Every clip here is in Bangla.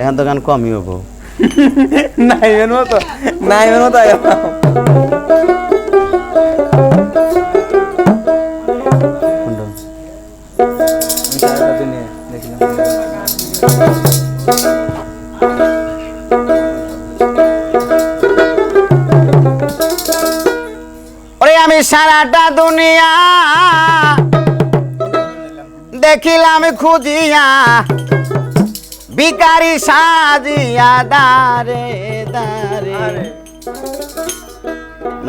এখন তো গান কমই হব। নাইমের মতো নাইমের মতো আমি সারাটা দুনিয়া দেখিলাম খুঁজিয়া বিকারি সাজিয়া দারে দারে।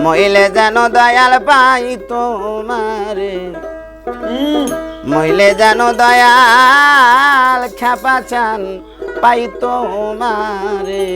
মহিলে যেন দয়াল পাই তোমারে। মহিলে যেন দয়াল খেপা চান পাই তোমারে।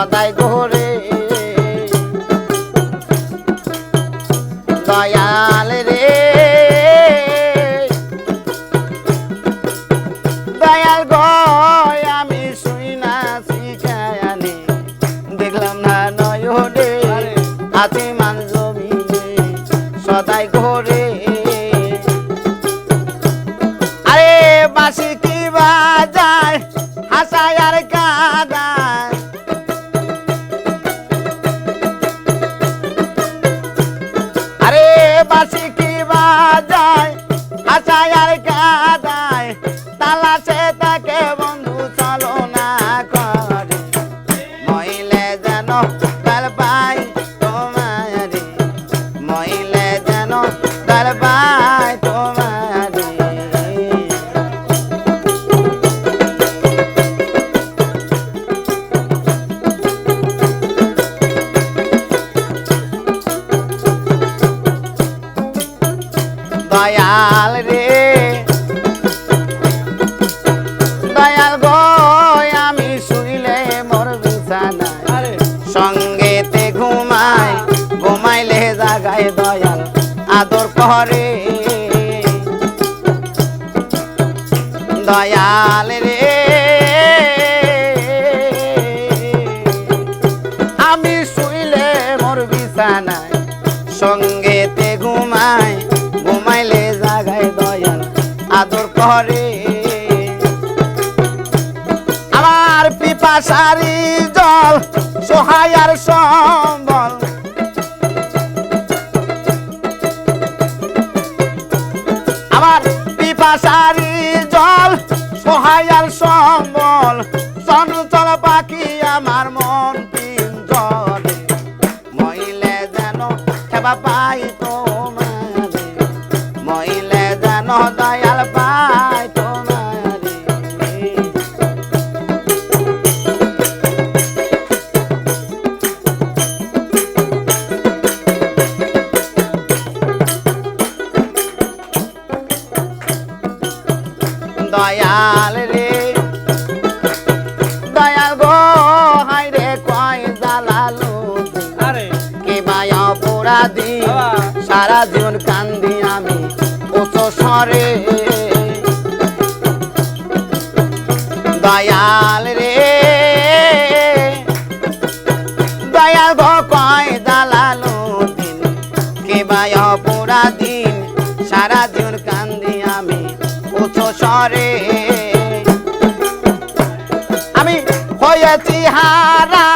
সদাই গোরে দয়াল রে। দয়াল গো। বাসি কি বাজায়? হাসায় আর কাদায়। তালাশে তাকে বন্ধু চলো না করে। মহিলে যেন আদর করে। দয়াল রে। আমি শুইলে মোর বিছানায়, সঙ্গেতে ঘুমাই ঘুমাইলে জাগায় দয়াল আদর করে। আমার পিপাসারি জল, সহায়ার সম্বল দয়াল পাই তোমারে দয়াল রে দয়াল গো হাই রে কয় জ্বালালো কে বায় অপরাধী সারা জীবন কান্দি। সরে দয়াল রে, দয়াল গো কয় দিন, কে বায় অপরাধীন? সারা জীবন কান্দি আমি উচ্চ স্বরে। আমি হয়েছি হারা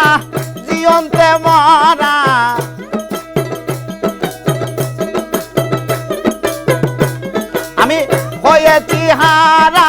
तिहारा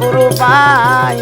গুরু পাই